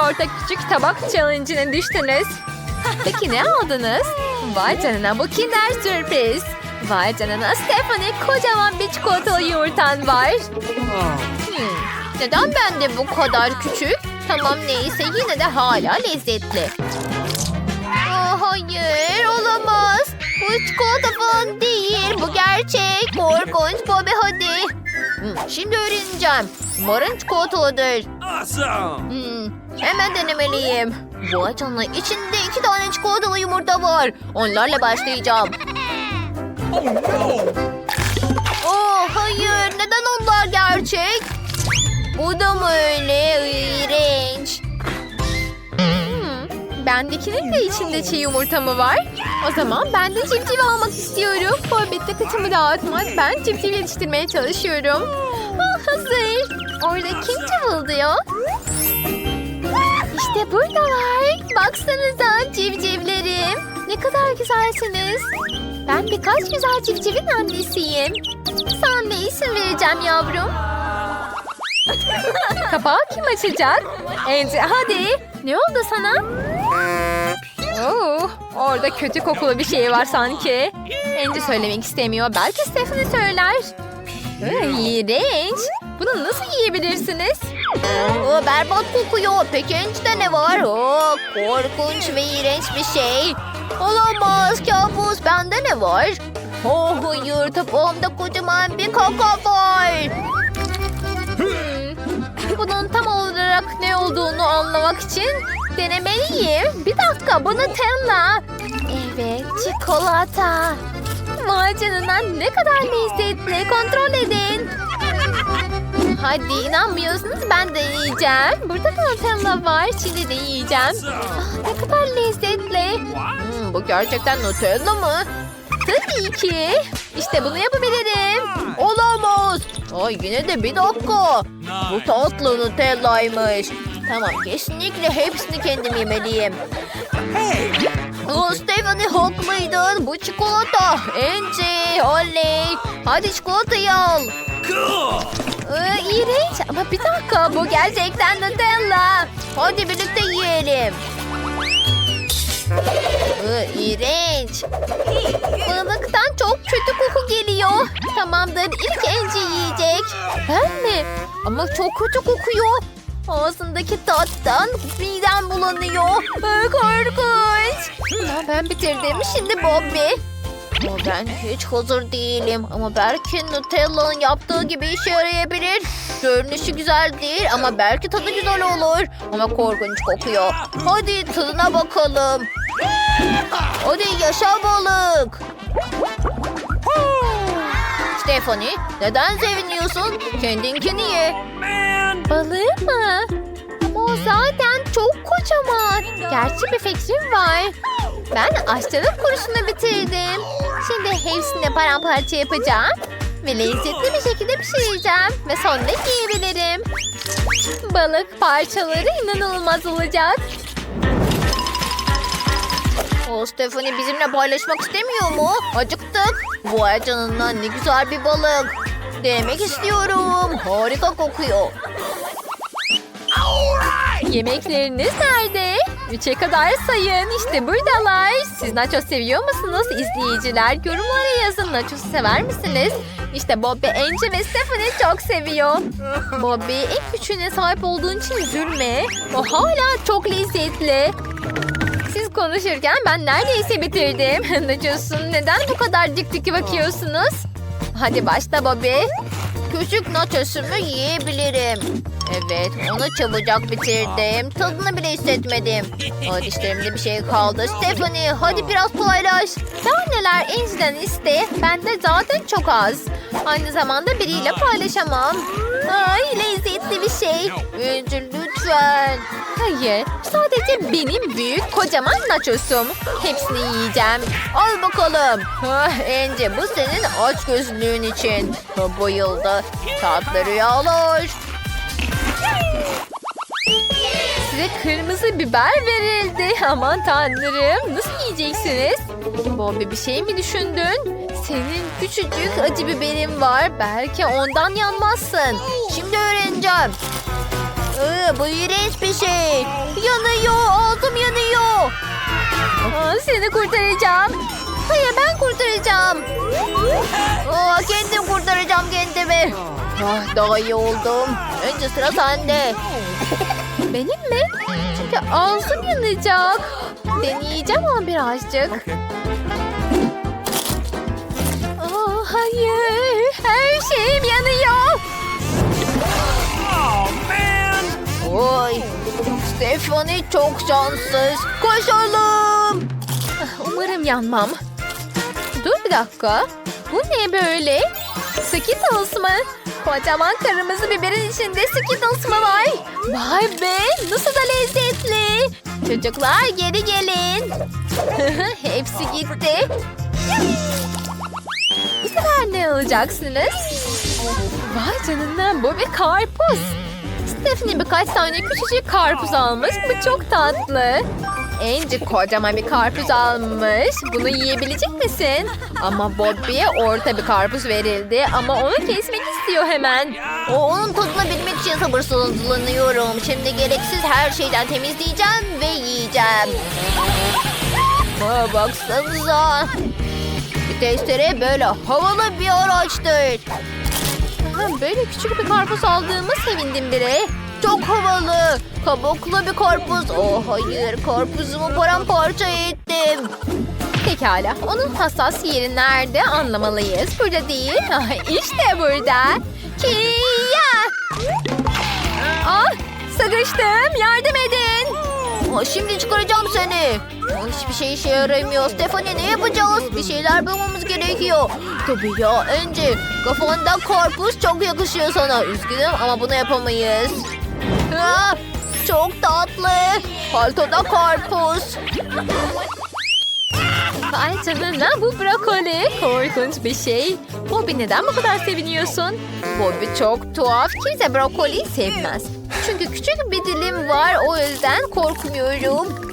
torta küçük tabak challenge'ine düştünüz. Peki ne aldınız? Vay canına bu kinder sürpriz. Vay canına Stephanie kocaman bir çikolatalı yumurtan var. Hmm, Neden bende bu kadar küçük? Tamam neyse yine de hala lezzetli. Aa, hayır olamaz. Bu çikolata falan değil. Bu gerçek. Korkunç Bobby hadi. Hmm, şimdi öğreneceğim. Umarım çikolatalıdır. Awesome! Hmm, hemen denemeliyim. Bu canına içinde iki tane çikolatalı yumurta var. Onlarla başlayacağım. Oh hayır neden onlar gerçek? Bu da mı öyle? İğrenç. Hmm, bendekinin de içinde çiğ yumurta mı var? O zaman ben de civciv almak istiyorum. Hobbit dikkatimi dağıtmaz. Ben civciv yetiştirmeye çalışıyorum. Ah, hazır. Orada kim cıvıldıyor? İşte buradalar. Baksanıza civcivlerim. Ne kadar güzelsiniz. Ben birkaç güzel civcivin annesiyim. Sana ne isim vereceğim yavrum? Kapağı kim açacak? Ence hadi. Ne oldu sana? Oo, orada kötü kokulu bir şey var sanki. Ence söylemek istemiyor. Belki Stephanie söyler. İğrenç. Bunu nasıl yiyebilirsiniz? Oo, berbat kokuyor. Peki Ence'de ne var? Oo, korkunç ve iğrenç bir şey. Olamaz kabus. Bende ne var? Oh hayır tabağımda kocaman bir kaka var. Hmm, Bunun tam olarak ne olduğunu anlamak için denemeliyim. Bir dakika bu Nutella. Evet çikolata. Canına ne kadar lezzetli kontrol edin. Hadi inanmıyorsunuz ben de yiyeceğim. Burada da Nutella var şimdi de yiyeceğim. Ah, ne kadar lezzetli. Hmm, bu gerçekten Nutella mı? Tabii ki. İşte bunu yapabilirim. Olamaz. Ay yine de bir dakika. Bu tatlı Nutella'ymış. Tamam kesinlikle hepsini kendim yemeliyim. Oh, Stephanie haklıydın. Bu çikolata. Ence, oley. Hadi çikolatayı al. Cool! Ee, iğrenç ama bir dakika bu gerçekten Nutella. Hadi birlikte yiyelim. Ee, iğrenç. Balıktan çok kötü koku geliyor. Tamamdır ilk Ence yiyecek. Ben mi? Ama çok kötü kokuyor. Ağzındaki tattan midem bulanıyor. Ee, korkunç. Ben bitirdim şimdi Bobby. Ama ben hiç hazır değilim. Ama belki Nutella'nın yaptığı gibi işe yarayabilir. Görünüşü güzel değil ama belki tadı güzel olur. Ama korkunç kokuyor. Hadi tadına bakalım. Hadi yaşa balık. Stephanie neden seviniyorsun? Kendinkini ye. Balığı mı? Ama o zaten çok kocaman. Gerçi bir fikrim var. Ben aşçılık kursunu bitirdim. Şimdi hepsini paramparça yapacağım. Ve lezzetli bir şekilde pişireceğim. Ve sonra yiyebilirim. Balık parçaları inanılmaz olacak. O Stephanie bizimle paylaşmak istemiyor mu? Acıktık. Vay canına ne güzel bir balık. Denemek istiyorum. Harika kokuyor. Yemekleriniz nerede? Üçe kadar sayın. İşte buradalar. Siz nachos seviyor musunuz? İzleyiciler yorumlara yazın. Nachos sever misiniz? İşte Bobby, Angie ve Stephanie çok seviyor. Bobby en küçüğüne sahip olduğun için üzülme. O hala çok lezzetli. Siz konuşurken ben neredeyse bitirdim. Nachos'un neden bu kadar dik dik bakıyorsunuz? Hadi başla Bobby. Küçük nachosumu yiyebilirim. Evet, onu çabucak bitirdim. Tadını bile hissetmedim. O dişlerimde bir şey kaldı. Stephanie, hadi biraz paylaş. Daha neler Angie'den iste. Bende zaten çok az. Aynı zamanda biriyle paylaşamam. Ay lezzetli bir şey. Angie lütfen. Hayır, sadece benim büyük kocaman nachosum. Hepsini yiyeceğim. Al bakalım. Ah, Ence bu senin aç gözlüğün için. Bu yılda tatlı rüyalar. Size kırmızı biber verildi. Aman tanrım nasıl yiyeceksiniz? Bobby bir şey mi düşündün? Senin küçücük acı biberin var. Belki ondan yanmazsın. Şimdi öğreneceğim. Ee, bu iğrenç bir şey. Yanıyor. Altım yanıyor. Aa, seni kurtaracağım. Hayır ben kurtaracağım. Aa, kendim kurtaracağım kendimi. Ah, daha iyi oldum. Önce sıra sende. Benim mi? Çünkü ağzım yanacak. Deneyeceğim ama birazcık. Oh, hayır. Her şeyim yanıyor. Oh, man! Oy. Stephanie çok şanssız. Koşalım. Ah, Umarım yanmam. Dur bir dakika. Bu ne böyle? Skittles mı? Kocaman kırmızı biberin içinde Skittles mı var? Vay be nasıl da lezzetli. Çocuklar geri gelin. Hepsi gitti. Bu sefer ne alacaksınız? Vay canına bu bir karpuz. Stephanie birkaç tane küçücük karpuz almış. Bu çok tatlı. Angie kocaman bir karpuz almış. Bunu yiyebilecek misin? Ama Bobby'ye orta bir karpuz verildi. Ama onu kesmek istiyor hemen. O onun tadını bilmek için sabırsızlanıyorum. Şimdi gereksiz her şeyden temizleyeceğim ve yiyeceğim. Aa, baksanıza. Bir testere böyle havalı bir araçtır. Aha, böyle küçük bir karpuz aldığıma sevindim bile. Çok havalı. Kabuklu bir karpuz. Oh hayır karpuzumu paramparça ettim. Pekala onun hassas yeri nerede anlamalıyız. Burada değil. Ah, işte burada. Kia. Ah sıkıştım yardım edin. Ah, şimdi çıkaracağım seni. Ah, hiçbir şey işe yaramıyor. Stephanie ne yapacağız? Bir şeyler bulmamız gerekiyor. Tabii ya önce kafanda karpuz çok yakışıyor sana. Üzgünüm ama bunu yapamayız. Ah, çok tatlı. Paltoda karpuz. Vay canına bu brokoli. Korkunç bir şey. Bobby neden bu kadar seviniyorsun? Bobby çok tuhaf. Kimse brokoli sevmez. Çünkü küçük bir dilim var o yüzden korkmuyorum.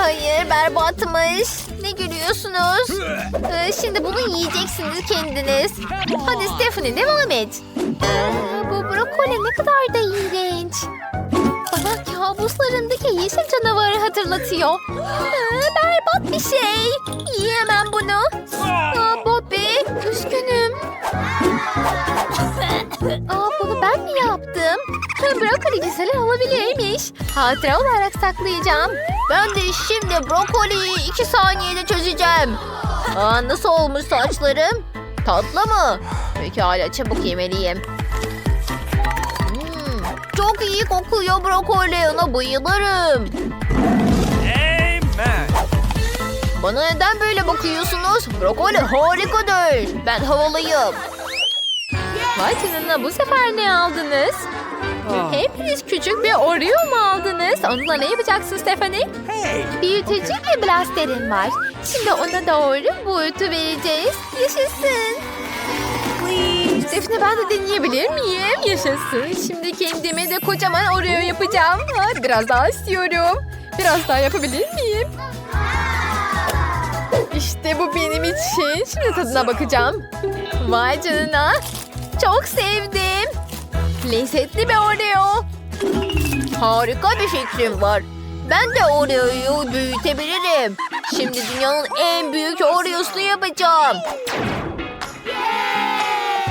Hayır berbatmış. Gülüyorsunuz? Ee, Şimdi bunu yiyeceksiniz kendiniz. Hadi Stephanie devam et. Aa, Bu brokoli ne kadar da iğrenç. Bana kabuslarındaki yeşil canavarı hatırlatıyor. Aa, berbat bir şey. Yiyemem bunu. Aa, Bobby üzgünüm. Aa, bunu ben mi yaptım? Brokoli güzel olabilirmiş. Hatıra olarak saklayacağım. Ben de şimdi brokoliyi iki saniyede çözeceğim. Aa, nasıl olmuş saçlarım? Tatlı mı? Pekala çabuk yemeliyim. Hmm, çok iyi kokuyor brokoli. Ona bayılırım. Bana neden böyle bakıyorsunuz? Brokoli harikadır. Ben havalıyım. Vay canına bu sefer ne aldınız? Hepiniz küçük bir Oreo mu aldınız? Onunla ne yapacaksın Stephanie? Hey! Büyütücü bir blasterim var. Şimdi ona doğru boyutu vereceğiz. Yaşasın. Stephanie ben de deneyebilir miyim? Yaşasın. Şimdi kendime de kocaman Oreo yapacağım. Ha, biraz daha istiyorum. Biraz daha yapabilir miyim? İşte bu benim için. Şimdi tadına bakacağım. Vay canına. Çok sevdim. Lezzetli bir Oreo. Harika bir fikrim var. Ben de Oreo'yu büyütebilirim. Şimdi dünyanın en büyük Oreo'sunu yapacağım.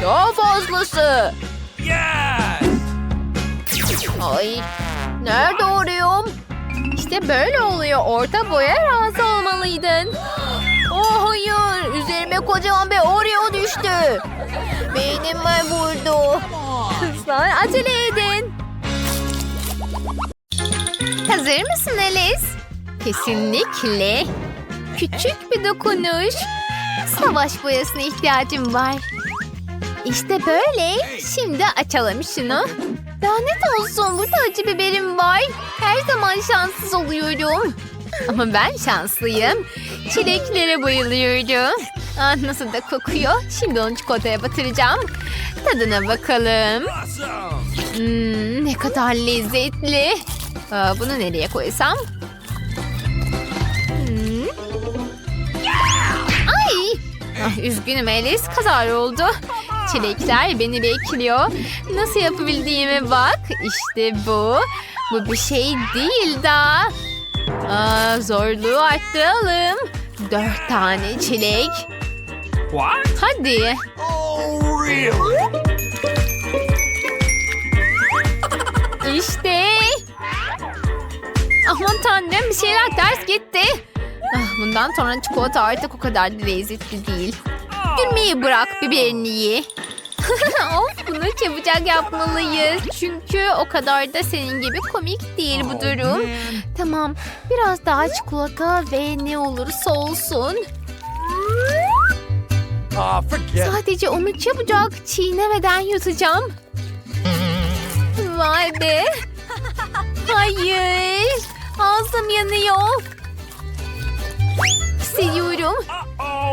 Daha fazlası. Ay, nerede Oreo'm? İşte böyle oluyor. Orta boya razı olmalıydın. Hayır, üzerime kocaman bir Oreo düştü. Beynime vurdu. Kızlar acele edin. Hazır mısın Alice? Kesinlikle. Küçük bir dokunuş. Savaş boyasına ihtiyacım var. İşte böyle. Şimdi açalım şunu. Lanet olsun burada acı biberim var. Her zaman şanssız oluyorum. Ama ben şanslıyım. Çileklere bayılıyorum. Ah, nasıl da kokuyor. Şimdi onu çikolataya batıracağım. Tadına bakalım. Hmm, ne kadar lezzetli. Aa, bunu nereye koysam? Hmm. Ay! Ah, üzgünüm Alice. Kazar oldu. Çilekler beni bekliyor. Nasıl yapabildiğime bak. İşte bu. Bu bir şey değil daha. Aa, zorluğu arttıralım. Dört tane çilek. What? Hadi. Oh, really? İşte. Aman tanrım bir şeyler ters gitti. Ah, bundan sonra çikolata artık o kadar da lezzetli değil. Gülmeyi bırak biberini ye. of bunu çabucak yapmalıyız. Çünkü o kadar da senin gibi komik değil bu durum. Tamam biraz daha çikolata ve ne olursa olsun. Sadece onu çabucak çiğnemeden yutacağım. Vay be. Hayır. Ağzım yanıyor. Hissediyorum.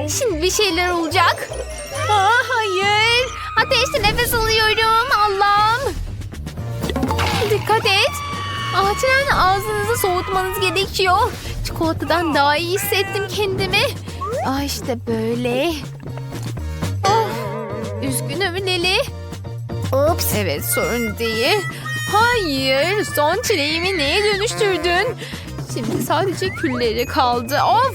Şimdi bir şeyler olacak. Aa, hayır. Ateşte nefes alıyorum. Allah'ım. Dikkat et. Acilen ağzınızı soğutmanız gerekiyor. Çikolatadan daha iyi hissettim kendimi. Aa işte böyle. Of. Üzgünüm Leli. Ups. Evet sorun değil. Hayır. Son çileğimi neye dönüştürdün? Şimdi sadece külleri kaldı. Of.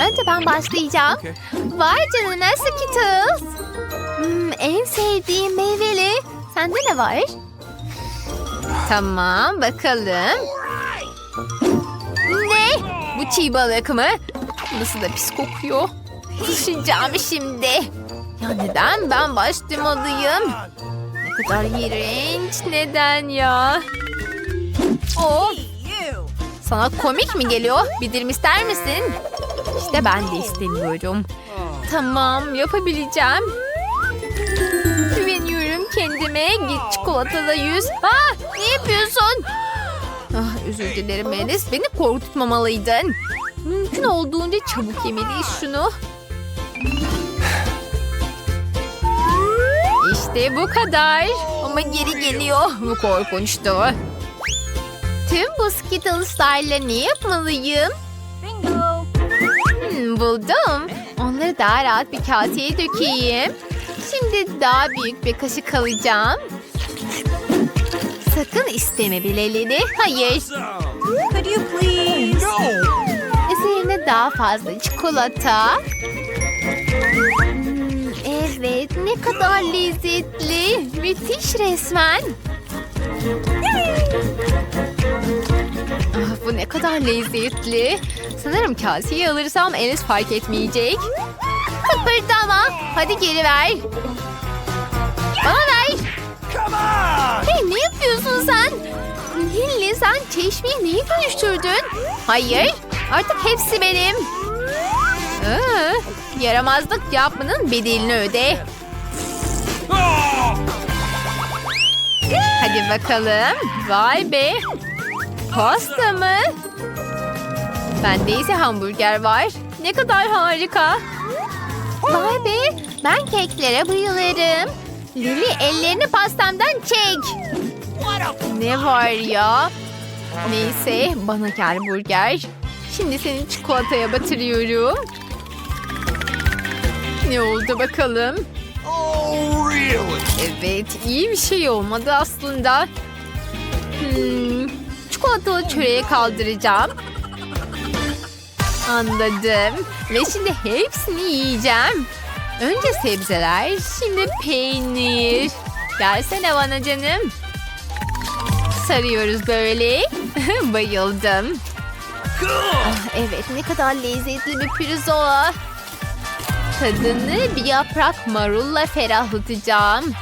Önce ben başlayacağım. Okay. Vay canına Skittles. Hmm, en sevdiğim meyveli. Sende ne var? Tamam bakalım. Ne? Bu çiğ balık mı? Nasıl da pis kokuyor. Kusacağım şimdi. Ya neden ben başlamalıyım? Ne kadar iğrenç. Neden ya? Of. Sana komik mi geliyor? Bir dilim ister misin? İşte ben de istemiyorum. Tamam yapabileceğim. Güveniyorum kendime. Git çikolatada yüz. Ah ne yapıyorsun? Ah, özür dilerim Melis. Beni korkutmamalıydın. Mümkün olduğunca çabuk yemeliyiz şunu. İşte bu kadar. Ama geri geliyor. Bu korkunçtu. Tüm bu Skittles'larla ne yapmalıyım? Hmm, buldum. Onları daha rahat bir kaseye dökeyim. Şimdi daha büyük bir kaşık alacağım. Sakın isteme bileleri. Hayır. Could you please? No. Üzerine daha fazla çikolata. Hmm, evet ne kadar lezzetli. Müthiş resmen. Ah, bu ne kadar lezzetli. Sanırım kaseyi alırsam Enes fark etmeyecek. Kıpırdama. Hadi geri ver. Bana ver. Hey ne yapıyorsun sen? Lilli sen çeşmeyi neyi dönüştürdün? Hayır artık hepsi benim. Aa, yaramazlık yapmanın bedelini öde. Oh, Hadi bakalım. Vay be. Pasta mı? Bende ise hamburger var. Ne kadar harika. Vay be. Ben keklere bayılırım. Lili ellerini pastamdan çek. Ne var ya? Neyse bana gel burger. Şimdi seni çikolataya batırıyorum. Ne oldu bakalım? oh, really? Evet, iyi bir şey olmadı aslında. Hmm, çikolatalı çöreğe kaldıracağım. Anladım. Ve şimdi hepsini yiyeceğim. Önce sebzeler, şimdi peynir. Gelsene bana canım. Sarıyoruz böyle. Bayıldım. Ah, evet, ne kadar lezzetli bir pirzola. Tadını bir yaprak marulla ferahlatacağım.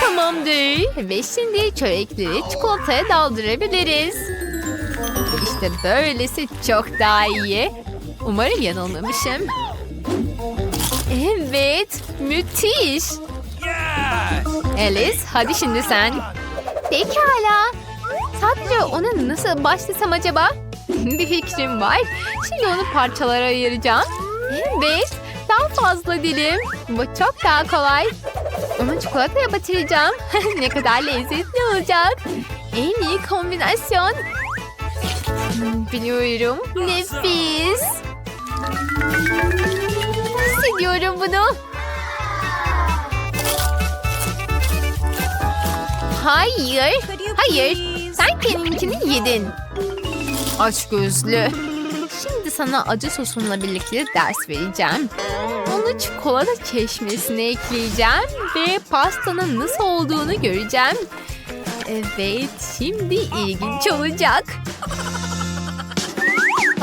Tamamdır. Ve şimdi çörekleri çikolataya daldırabiliriz. İşte böylesi çok daha iyi. Umarım yanılmamışım. Evet, müthiş. Alice, hadi şimdi sen. Pekala. Sadece onu nasıl başlasam acaba? Bir fikrim var. Şimdi onu parçalara ayıracağım. Evet, daha fazla dilim. Bu çok daha kolay. Onu çikolataya batıracağım. ne kadar lezzetli olacak. En iyi kombinasyon. Biliyorum. Nefis. Hissediyorum bunu. Hayır. Hayır. Sen kendininkini yedin. Aç gözlü. Şimdi sana acı sosunla birlikte ders vereceğim. Onu çikolata çeşmesine ekleyeceğim ve pastanın nasıl olduğunu göreceğim. Evet, şimdi ilginç olacak.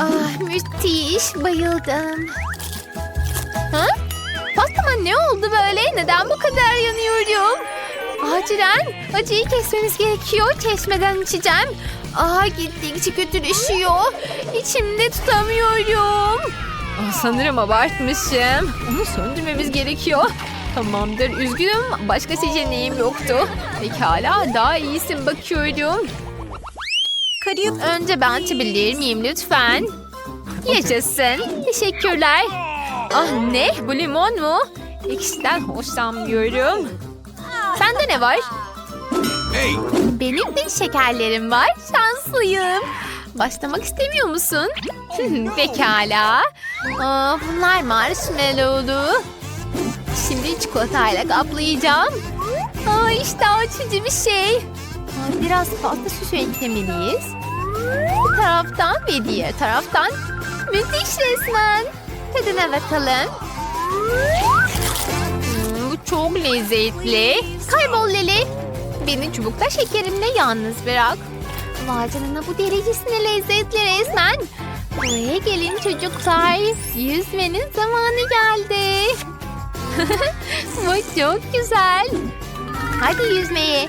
Ah, müthiş, bayıldım. Ha? Pastama ne oldu böyle? Neden bu kadar yanıyorum? Acilen acıyı kesmemiz gerekiyor. Çeşmeden içeceğim. Aa gittikçe kötüleşiyor. İçimde tutamıyorum. Aa, sanırım abartmışım. Onu söndürmemiz gerekiyor. Tamamdır üzgünüm. Başka seçeneğim yoktu. Pekala daha iyisin bakıyorum. You Önce ben açabilir miyim lütfen? Yaşasın. Teşekkürler. Ah ne? Bu limon mu? İkisinden hoşlanmıyorum. Sende ne var? Hey, Benim de şekerlerim var. Şanslıyım. Başlamak istemiyor musun? Pekala. Aa, bunlar marshmallowlu. Şimdi çikolatayla kaplayacağım. Aa, işte açıcı bir şey. Aa, biraz pasta süsü eklemeliyiz. Bir taraftan ve diğer taraftan. Müthiş resmen. Tadına bakalım. Hmm, bu çok lezzetli. Kaybol Leli. Beni çubukta şekerimle yalnız bırak. Vay canına bu derecesine lezzetli resmen. Buraya gelin çocuklar. Yüzmenin zamanı geldi. bu çok güzel. Hadi yüzmeye.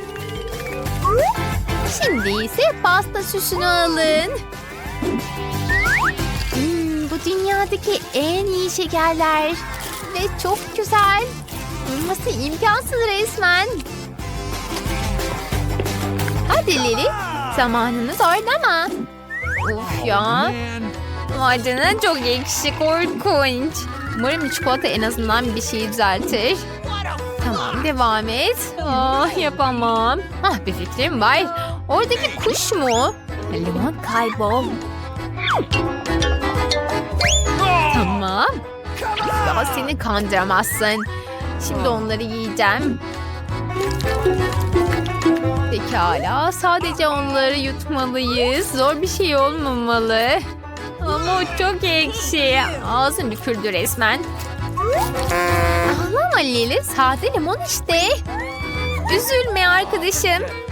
Şimdi ise pasta süsünü alın. Hmm, bu dünyadaki en iyi şekerler. Ve çok güzel. Nasıl imkansız resmen. Hadi Lili. Zamanımız mı? Of ya. Vay çok ekşi korkunç. Umarım çikolata en azından bir şey düzeltir. Devam et. Ah yapamam. Ah bir fikrim var. Oradaki kuş mu? Limon kaybol. Tamam. Daha seni kandıramazsın. Şimdi onları yiyeceğim. Pekala. Sadece onları yutmalıyız. Zor bir şey olmamalı. Ama o çok ekşi. Ağzım büküldü resmen. Ağlama Lili. Sade limon işte. Üzülme arkadaşım.